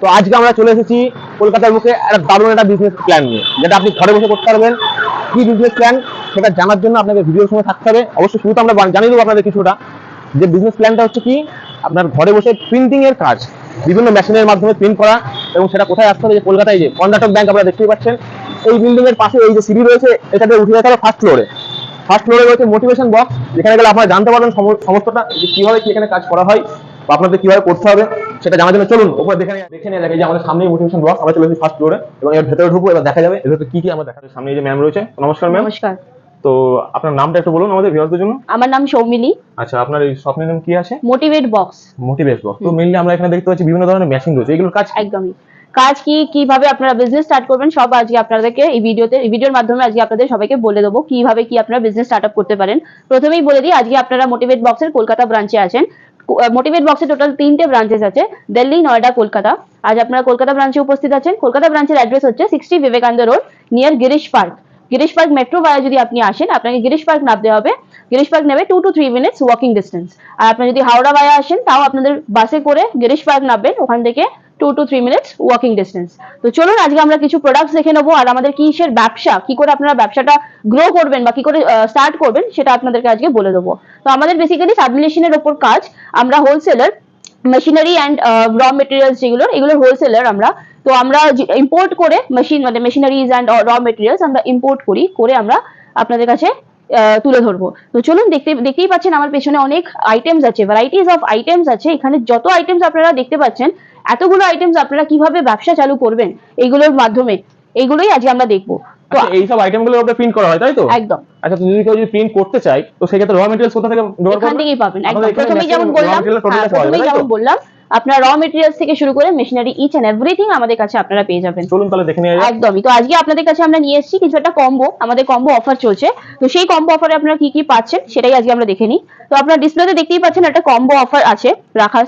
তো আজকে আমরা চলে এসেছি কলকাতার মুখে একটা দারুণ একটা বিজনেস প্ল্যান নিয়ে, যেটা আপনি ঘরে বসে করতে পারবেন। কি বিজনেস প্ল্যান সেটা জানার জন্য আপনাকে ভিডিওর সঙ্গে থাকতে হবে। অবশ্যই শুরুতে আমরা জানিয়ে দেবো আপনাদের কিছুটা। যে বিজনেস প্ল্যানটা হচ্ছে কি? আপনার ঘরে বসে প্রিন্টিং এর কাজ, বিভিন্ন মেশিনের মাধ্যমে প্রিন্ট করা এবং সেটা কোথায় আসতে হবে? যে কলকাতায় যে কর্ণাটক ব্যাংক আপনারা দেখতেই পাচ্ছেন। এই বিল্ডিং এর পাশে এই যে সিঁড়ি রয়েছে এটাতে উঠে যেতে হবে ফার্স্ট ফ্লোরে ফার্স্ট ফ্লোরে রয়েছে মোটিভেশন বক্স যেখানে গেলে আপনারা জানতে পারবেন সম- সমস্তটা যে কীভাবে কি এখানে কাজ করা হয়। বা আপনাদের কীভাবে করতে হবে সেটা জানার জন্য চলুন। উপরে দেখে নিয়ে- দেখে নিয়ে লাগে যে আমাদের সামনেই মোটিভেশন বক্স আমরা চলে এসেছি ফার্স্ট ফ্লোরে এবং এর ভেতরে ঢুকবো এবার দেখা যাবে। এর ভেতরে কি কি আমরা দেখা যাবে সামনে যে ম্যাম রয়েছে। নমস্কার ম্যাম নমস্কার। তো আপনার নামটা একটু বলুন আমাদের ভিউয়ারদের জন্য। আমার নাম সৌমিলি। আচ্ছা আপনার এই স্বপ্নের নাম কি আছে? মোটিভেট বক্স মোটিভেট বক্স তো মেইনলি আমরা এখানে দেখতে পাচ্ছি বিভিন্ন ধরনের মেশিন রয়েছে। এগুলোর কাজ? একদমই। কাজ কি কীভাবে আপনারা বিজনেস স্টার্ট করবেন সব আজকে আপনাদেরকে এই ভিডিওতে এই ভিডিওর মাধ্যমে আজকে আপনাদের সবাইকে বলে দেবো কীভাবে কি আপনারা বিজনেস স্টার্ট আপ করতে পারেন। প্রথমেই বলে দিই আজকে আপনারা মোটিভেট বক্সের কলকাতা ব্রাঞ্চে আছেন। মোটিভেট বক্সে টোটাল তিনটে ব্রাঞ্চেস আছে। দিল্লি, নয়ডা, কলকাতা। আজ আপনারা কলকাতা ব্রাঞ্চে উপস্থিত আছেন। কলকাতা ব্রাঞ্চের অ্যাড্রেস হচ্ছে sixty Vivekananda road near Girish park Girish park metro via যদি আপনি আসেন, আপনাকে গিরিশ পার্ক নামতে হবে। গিরিশ পার্ক নেবে two two three minutes walking distance আর আপনি যদি হাওড়া ভায়া আসেন, তাও আপনাদের বাসে করে গিরিশ পার্ক নামবেন, ওখান থেকে two two three minutes walking distance তো চলুন, আজকে আমরা কিছু প্রোডাক্টস দেখে নেব, আর আমাদের কিসের ব্যবসা, কি করে আপনারা ব্যবসাটা গ্রো করবেন বা কি করে স্টার্ট করবেন, সেটা আপনাদেরকে আজকে বলে দেবো। তো আমাদের বেসিক্যালি সাবলিমেশনের ওপর কাজ, আমরা wholesaler machinery and raw materials যেগুলো এগুলোর হোলসেলার আমরা তো আমরা ইম্পোর্ট করে মেশিন মানে মেশিনারিজ অ্যান্ড র মেটেরিয়ালস আমরা ইম্পোর্ট করি করে আমরা আপনাদের কাছে তুলে ধরবো। তো চলুন দেখতে দেখতেই পাচ্ছেন আমার পেছনে অনেক আইটেমস আছে ভ্যারাইটিস অফ আইটেমস আছে। এখানে যত আইটেমস আপনারা দেখতে পাচ্ছেন এতগুলো আইটেমস আপনারা কীভাবে ব্যবসা চালু করবেন এইগুলোর মাধ্যমে এইগুলোই আজকে আমরা দেখব। তো আচ্ছা এই সব আইটেমগুলো আপনার প্রিন্ট করা হয় তাই তো? একদম। আচ্ছা যদি কেউ যদি প্রিন্ট করতে চাই তো সেক্ষেত্রে র মেটেরিয়ালস কোথা থেকে জোগাড় এখান করবে থেকেই পাবেন একদম। প্রথমেই যেমন বললাম হ্যাঁ, পাওয়া যাবে, প্রথমেই যেমন বললাম আপনার র মেটেরিয়ালস থেকে শুরু করে মেশিনারি ইচ এন্ড এভরিথিং আমাদের কাছে আপনারা পেয়ে যাবেন। চলুন তাহলে দেখে নিয়ে একদমই। তো আজকে আপনাদের কাছে আমরা নিয়ে এসেছি কিছু একটা কম্বো আমাদের কম্বো অফার চলছে। তো সেই কম্বো অফারে আপনারা কি কি পাচ্ছেন সেটাই আজকে আমরা দেখে নিই। তো আপনারা ডিসপ্লেতে দেখতেই পাচ্ছেন একটা কম্বো অফার আছে রাখা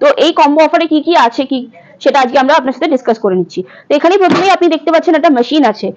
তো এই কম্বো অফারে কি কি আছে কি সেটা আজকে আমরা আপনার সাথে ডিসকাস করে নিচ্ছি। তো এখানে প্রথমেই আপনি দেখতে পাচ্ছেন একটা মেশিন আছে।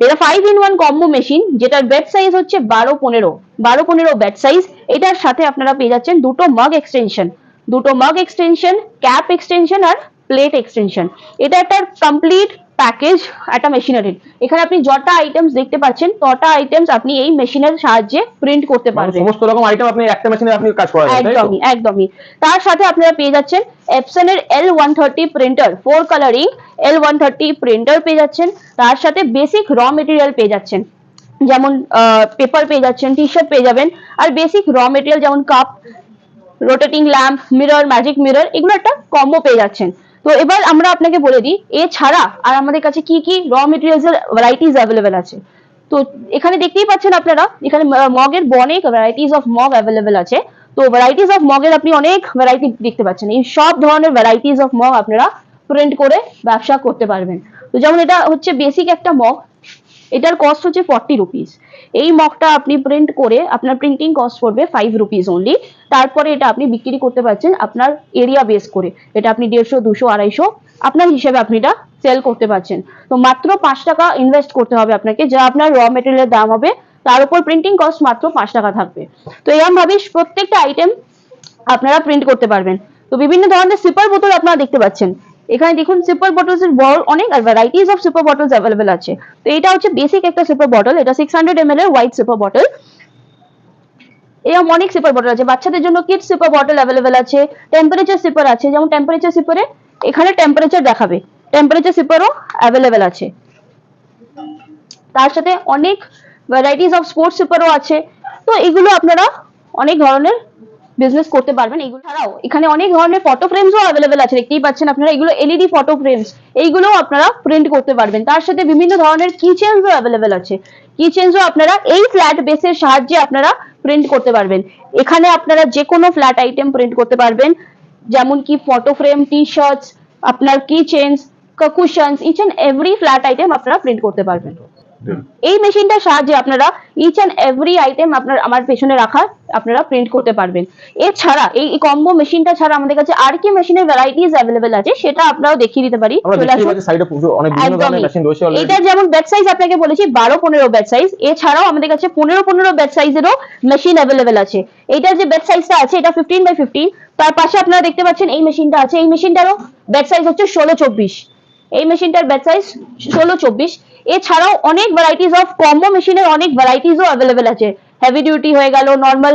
এটা five in one combo machine যেটার বেড সাইজ হচ্ছে বারো পনেরো। বারো পনেরো বেড সাইজ এটার সাথে আপনারা পেয়ে যাচ্ছেন দুটো মাগ এক্সটেনশন দুটো মাগ এক্সটেনশন ক্যাপ এক্সটেনশন আর প্লেট এক্সটেনশন এটা একটা কমপ্লিট প্যাকেজ একটা মেশিনারির এখানে আপনি যটা আইটেমস দেখতে পাচ্ছেন তটা আইটেমস আপনি এই মেশিনের সাহায্যে প্রিন্ট করতে মানে পারবেন। সমস্ত রকম আইটেম আপনি একটা মেশিনে আপনি কাজ করা একদমই একদমই। তার সাথে আপনারা পেয়ে যাচ্ছেন এপসনের L one thirty printer four colouring L one thirty printer পেয়ে যাচ্ছেন। তার সাথে বেসিক র মেটেরিয়াল পেয়ে যাচ্ছেন। যেমন পেপার পেয়ে যাচ্ছেন টি শার্ট পেয়ে যাবেন। আর বেসিক র মেটেরিয়াল যেমন cup rotating lamp mirror magic mirror এগুলো একটা কম্বো পেয়ে যাচ্ছেন। তো এবার আমরা আপনাকে বলে দিই, এছাড়া আর আমাদের কাছে কি কি র মেটেরিয়ালস এর ভ্যারাইটিস অ্যাভেলেবেল আছে? তো এখানে দেখতেই পাচ্ছেন আপনারা, এখানে মগের অনেক ভ্যারাইটিস অফ মগ অ্যাভেলেবেল আছে। তো ভ্যারাইটিস অফ মগের আপনি অনেক ভ্যারাইটি দেখতে পাচ্ছেন। এই সব ধরনের ভ্যারাইটিস অফ মগ আপনারা প্রিন্ট করে ব্যবসা করতে পারবেন। তো যেমন এটা হচ্ছে বেসিক একটা মগ এটার কস্ট হচ্ছে ফর্টি রুপিস এই মগটা আপনি প্রিন্ট করে আপনার প্রিন্টিং কস্ট পড়বে ফাইভ রুপিস অনলি তারপরে এটা আপনি বিক্রি করতে পারছেন আপনার এরিয়া বেস করে। এটা আপনি দেড়শো, দুশো, আড়াইশো, আপনার হিসেবে আপনি এটা সেল করতে পারছেন। তো মাত্র পাঁচ টাকা ইনভেস্ট করতে হবে আপনাকে। যা আপনার র মেটেরিয়ালের দাম হবে, তার উপর প্রিন্টিং কস্ট মাত্র পাঁচ টাকা থাকবে। তো এরকম ভাবে প্রত্যেকটা আইটেম আপনারা প্রিন্ট করতে পারবেন। তো বিভিন্ন ধরনের সিপার বোতল আপনারা দেখতে পাচ্ছেন। এখানে দেখুন সুপার বটলস এর বড় অনেক varieties of super bottles available আছে। তো এটা হচ্ছে বেসিক একটা সুপার বটল এটা সিক্স হান্ড্রেড এম এর হোয়াইট সুপার বটল এরকম অনেক সুপার বটল আছে। বাচ্চাদের জন্য কিড সুপার বটল অ্যাভেলেবেল আছে। টেম্পারেচার সিপার আছে। যেমন টেম্পারেচার সিপারে এখানে টেম্পারেচার দেখাবে। টেম্পারেচার সিপারও অ্যাভেলেবেল আছে। তার সাথে অনেক ভ্যারাইটিস অফ স্পোর্টস সিপারও আছে। তো এগুলো আপনারা অনেক ধরনের বিজনেস করতে পারবেন এগুলো ছাড়াও। এখানে অনেক ধরনের ফটো ফ্রেমসও অ্যাভেলেবেল আছে, দেখতেই পাচ্ছেন আপনারা, এগুলো এলইডি ফটো ফ্রেমস এইগুলোও আপনারা প্রিন্ট করতে পারবেন। তার সাথে বিভিন্ন ধরনের কি চেঞ্জও অ্যাভেলেবেল আছে। কি চেঞ্জও আপনারা এই ফ্ল্যাট বেসের সাহায্যে আপনারা প্রিন্ট করতে পারবেন। এখানে আপনারা যে কোনো ফ্ল্যাট আইটেম প্রিন্ট করতে পারবেন, যেমন কি ফটো ফ্রেম টি শার্টস আপনার কি change cushions each and every flat item আপনারা প্রিন্ট করতে পারবেন। এই মেশিনটার সাহায্যে আপনারা ইচ অ্যান্ড এভরি আইটেম আপনার আমার পেছনে রাখা আপনারা প্রিন্ট করতে পারবেন। এছাড়া এই কম্বো মেশিনটা ছাড়া আমাদের কাছে আর কি মেশিনের ভ্যারাইটিস অ্যাভেলেবেল আছে সেটা আপনারাও দেখিয়ে দিতে পারি। এটা যেমন ব্যাচ সাইজ আপনাকে বলেছি বারো পনেরো ব্যাচ সাইজ এছাড়াও আমাদের কাছে পনেরো পনেরো ব্যাচ সাইজেরও মেশিন অ্যাভেলেবেল আছে। এটার যে ব্যাচ সাইজটা আছে এটা ফিফটিন বাই ফিফটিন তার পাশে আপনারা দেখতে পাচ্ছেন এই মেশিনটা আছে। এই মেশিনটারও ব্যাচ সাইজ হচ্ছে ষোলো চব্বিশ। এই মেশিনটার ব্যাচ সাইজ ষোলো চব্বিশ। এছাড়াও অনেক ভ্যারাইটিস অফ কম্বো মেশিনের অনেক ভ্যারাইটিসও অ্যাভেলেবেল আছে। হেভি ডিউটি হয়ে গেল নর্মাল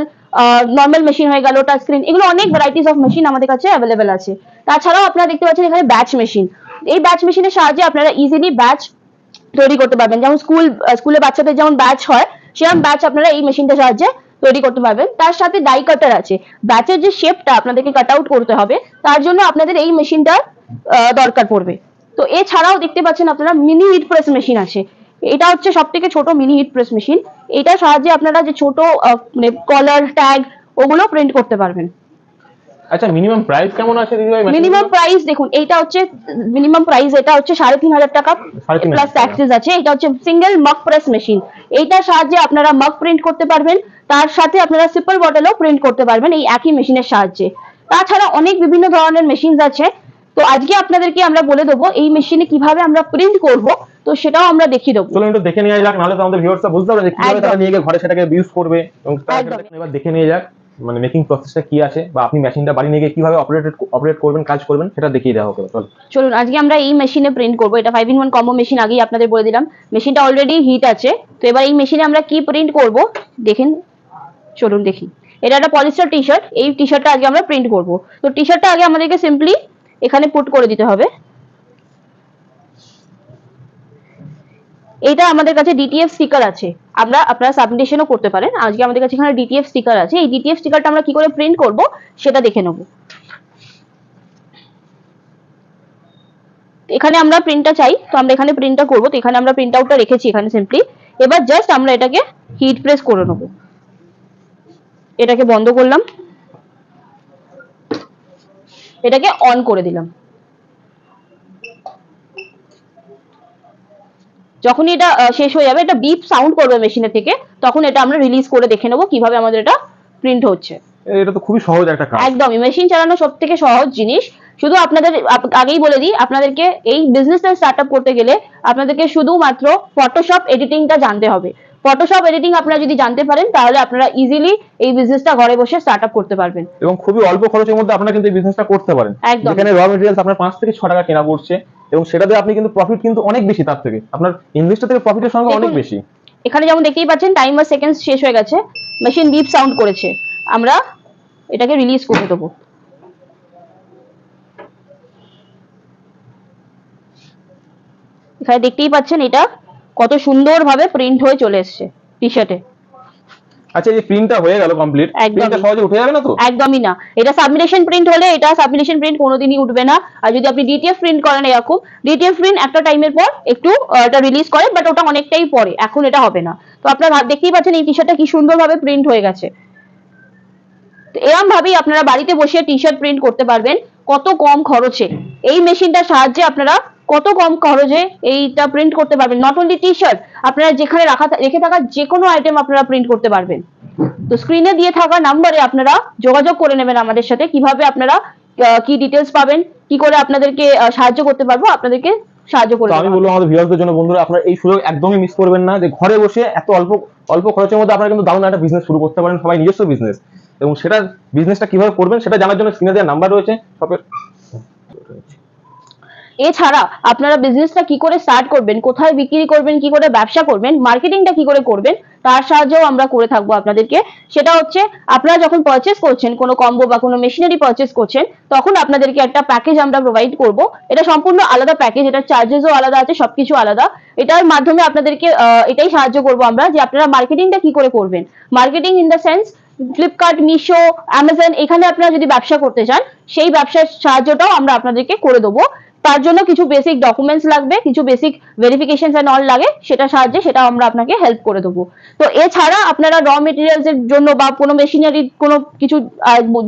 নর্মাল মেশিন হয়ে গেল টাচ স্ক্রিন এগুলো অনেক ভ্যারাইটিস অফ মেশিন আমাদের কাছে অ্যাভেলেবেল আছে। তাছাড়াও আপনারা দেখতে পাচ্ছেন এখানে ব্যাচ মেশিন এই ব্যাচ মেশিনের সাহায্যে আপনারা ইজিলি ব্যাচ তৈরি করতে পারবেন। যেমন স্কুল স্কুলে বাচ্চাদের যেমন ব্যাচ হয়, সেরকম ব্যাচ আপনারা এই মেশিনটার সাহায্যে তৈরি করতে পারবেন। তার সাথে ডাই কাটার আছে। ব্যাচের যে শেপটা আপনাদেরকে কাট আউট করতে হবে, তার জন্য আপনাদের এই মেশিনটার দরকার পড়বে। তো এছাড়াও দেখতে পাচ্ছেন আপনারা মিনি হিট প্রেস মেশিন আছে। এটা হচ্ছে সব থেকে ছোট মিনি হিট প্রেস মেশিন এটার সাহায্যে আপনারা যে ছোট মানে কলার ট্যাগ ওগুলো প্রিন্ট করতে পারবেন। আচ্ছা মিনিমাম প্রাইস কেমন আছে দিদি ভাই? মিনিমাম প্রাইস দেখুন এইটা হচ্ছে মিনিমাম প্রাইস এটা হচ্ছে সাড়ে তিন হাজার টাকা। সাড়ে তিন হাজার প্লাস ট্যাক্সেস আছে। এটা হচ্ছে সিঙ্গেল মগ প্রেস মেশিন এইটার সাহায্যে আপনারা মগ প্রিন্ট করতে পারবেন। তার সাথে আপনারা সিপল বটলও প্রিন্ট করতে পারবেন এই একই মেশিনের সাহায্যে। তাছাড়া অনেক বিভিন্ন ধরনের মেশিন আছে। তো আজকে আপনাদেরকে আমরা বলে দেবো এই মেশিনে কীভাবে আমরা প্রিন্ট করব তো সেটাও আমরা দেখিয়ে দেবো। চলুন একটু দেখে নিয়ে যাক নাহলে তো আমাদের ভিউয়ার্সরা বুঝতে পারবে যে কীভাবে তারা নিয়ে গিয়ে ঘরে সেটাকে ইউজ করবে এবং। এবার দেখে নিয়ে যাক মানে মেকিং প্রসেসটা কি আছে বা আপনি মেশিনটা বাড়ি নিয়ে গিয়ে কীভাবে অপারেট অপারেট করবেন কাজ করবেন সেটা দেখিয়ে দেওয়া হবে চল চলুন। আজকে আমরা এই মেশিনে প্রিন্ট করব। এটা five in one combo machine আগেই আপনাদের বলে দিলাম। মেশিনটা অলরেডি হিট আছে। তো এবার এই মেশিনে আমরা কি প্রিন্ট করব? দেখেন চলুন দেখি। এটা একটা পলিস্টার টি শার্ট এই টি শার্টটা আগে আমরা প্রিন্ট করব। তো টি শার্টটা আগে আমাদেরকে সিম্পলি এখানে পুট করে দিতে হবে। এইটা আমাদের কাছে ডিটিএফ স্টিকার আছে। আমরা, আপনারা সাবমিটেশনও করতে পারেন। আজকে আমাদের কাছে এখানে ডিটিএফ স্টিকার আছে। এই ডিটিএফ স্টিকারটা আমরা কি করে প্রিন্ট করব, সেটা দেখে নেব। এখানে আমরা প্রিন্টটা চাই, তো আমরা এখানে প্রিন্টটা করব। তো এখানে আমরা প্রিন্ট আউটটা রেখেছি এখানে সিম্পলি এবার জাস্ট আমরা এটাকে হিট প্রেস করে নেব। এটাকে বন্ধ করলাম। এটাকে অন করে দিলাম। যখন এটা শেষ হয়ে যাবে এটা বিপ সাউন্ড করবে মেশিনের থেকে তখন এটা আমরা রিলিজ করে দেখে নেব কীভাবে আমাদের এটা প্রিন্ট হচ্ছে। এটা তো খুবই সহজ একটা কাজ। একদমই মেশিন চালানো সব থেকে সহজ জিনিস। শুধু আপনাদের আগেই বলে দিই আপনাদেরকে এই বিজনেসটা স্টার্ট আপ করতে গেলে আপনাদেরকে শুধুমাত্র ফটোশপ এডিটিংটা জানতে হবে। ফটোশপ এডিটিং আপনারা যদি জানতে পারেন তাহলে আপনারা ইজিলি এই বিজনেসটা ঘরে বসে স্টার্ট আপ করতে পারবেন। এবং খুবই অল্প খরচের মধ্যে আপনারা কিন্তু এই বিজনেসটা করতে পারেন। যেখানে র মেটেরিয়ালস আপনার পাঁচ থেকে ছ টাকা কেনা পড়ছে এবং সেটাতে আপনি কিন্তু প্রফিট কিন্তু অনেক বেশি তার থেকে। আপনার ইনভেস্টার থেকে প্রফিটের সংখ্যা অনেক বেশি। এখানে যেমন দেখতেই পাচ্ছেন টাইম টাইমার সেকেন্ড শেষ হয়ে গেছে। মেশিন বিপ সাউন্ড করেছে। আমরা এটাকে রিলিজ করে দেবো। এখানে দেখতেই পাচ্ছেন এটা। কত সুন্দরভাবে প্রিন্ট হয়ে চলে এসছে টি শার্টে আচ্ছা এই প্রিন্টটা হয়ে গেল কমপ্লিট প্রিন্টটা সহজে উঠে যাবে না তো? একদমই না। এটা সাবমিনেশন প্রিন্ট হলে এটা সাবমিনেশন প্রিন্ট কোনোদিনই উঠবে না। আর যদি আপনি ডিটিএফ প্রিন্ট করেন এরকম ডিটিএফ প্রিন্ট একটা টাইমের পর একটু এটা রিলিজ করে বাট ওটা অনেকটাই পরে। এখন এটা হবে না। তো আপনারা দেখতেই পাচ্ছেন এই টি শার্টটা কি সুন্দরভাবে প্রিন্ট হয়ে গেছে। তো এরকম ভাবেই আপনারা বাড়িতে বসে টি শার্ট প্রিন্ট করতে পারবেন। কত কম খরচে। এই মেশিনটার সাহায্যে আপনারা কত কম খরচে এইটা প্রিন্ট করতে পারবেন? নট অনলি টি শার্ট আপনারা যেখানে রাখা রেখে থাকা যে কোনো আইটেম আপনারা প্রিন্ট করতে পারবেন। তো স্ক্রিনে দিয়ে থাকা নাম্বারে আপনারা যোগাযোগ করে নেবেন আমাদের সাথে কীভাবে আপনারা কি ডিটেলস পাবেন কি করে আপনাদেরকে সাহায্য করতে পারব আপনাদেরকে সাহায্য করে তো আমি বলব আমাদের ভিউয়ারদের জন্য বন্ধুরা আপনারা এই সুযোগ একদমই মিস করবেন না যে ঘরে বসে এত অল্প অল্প খরচের মধ্যে আপনারা কিন্তু দারুণ একটা বিজনেস শুরু করতে পারেন সবাই নিজস্ব বিজনেস এবং সেটা বিজনেসটা কীভাবে করবেন সেটা জানার জন্য স্ক্রিনে দেওয়া নাম্বার রয়েছে সবের এছাড়া আপনারা বিজনেসটা কি করে স্টার্ট করবেন, কোথায় বিক্রি করবেন, কি করে ব্যবসা করবেন মার্কেটিংটা কি করে করবেন, তার সাহায্যেও আমরা করে থাকব আপনাদেরকে। সেটা হচ্ছে, আপনারা যখন পারচেস করছেন, কোনো কম্বো বা কোনো মেশিনারি পারচেস করছেন, তখন আপনাদেরকে একটা প্যাকেজ আমরা প্রোভাইড করব। এটা সম্পূর্ণ আলাদা প্যাকেজ এটা চার্জেসও আলাদা আছে, সবকিছু আলাদা। এটার মাধ্যমে আপনাদেরকে এটাই সাহায্য করব আমরা যে আপনারা মার্কেটিংটা কি করে করবেন। Marketing in the sense Flipkart Meesho Amazon এখানে আপনারা যদি ব্যবসা করতে চান, সেই ব্যবসার সাহায্যটাও আমরা আপনাদেরকে করে দেবো। তার জন্য কিছু বেসিক ডকুমেন্টস লাগবে কিছু বেসিক ভেরিফিকেশন এন্ড অল লাগে সেটা সাহায্যে সেটা আমরা আপনাকে হেল্প করে দেবো। তো এছাড়া আপনারা র মেটেরিয়ালস এর জন্য বা কোনো মেশিনারি কোনো কিছু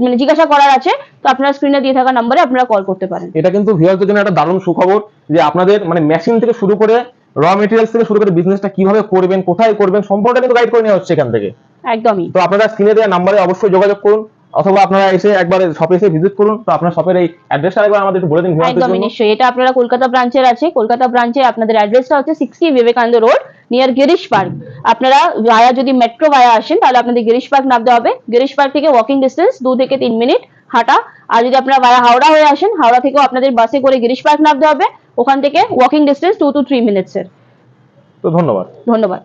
মানে জিজ্ঞাসা করার আছে তো আপনারা স্ক্রিনে দিয়ে থাকা নাম্বারে আপনারা কল করতে পারেন। এটা কিন্তু ভিউয়ারদের জন্য একটা দারুণ সুখবর যে আপনাদের মানে মেশিন থেকে শুরু করে র মেটেরিয়ালস থেকে শুরু করে বিজনেসটা কীভাবে করবেন কোথায় করবেন সম্পূর্ণটা কিন্তু গাইড করে নেওয়া হচ্ছে এখান থেকে। একদমই। তো আপনারা স্ক্রিনে দেওয়া নাম্বারে অবশ্যই যোগাযোগ করুন। অথবা আপনারা এসে একবার শপে এসে ভিজিট করুন তো আপনার শপের এই অ্যাড্রেসটা একবার আমাদের একটু বলে দিন একদমই নিশ্চয়ই এটা আপনারা কলকাতা ব্রাঞ্চের আছে কলকাতা ব্রাঞ্চে আপনাদের অ্যাড্রেসটা হচ্ছে sixty Vivekananda road near Girish park আপনারা ভায়া যদি মেট্রো ভায়া আসেন তাহলে আপনাদের গিরিশ পার্ক নামতে হবে। গিরিশ পার্ক থেকে ওয়াকিং ডিস্টেন্স দু থেকে তিন মিনিট হাঁটা। আর যদি আপনারা ভায়া হাওড়া হয়ে আসেন হাওড়া থেকেও আপনাদের বাসে করে গিরিশ পার্ক নামতে হবে। ওখান থেকে walking distance two two three মিনিটসের তো ধন্যবাদ। ধন্যবাদ।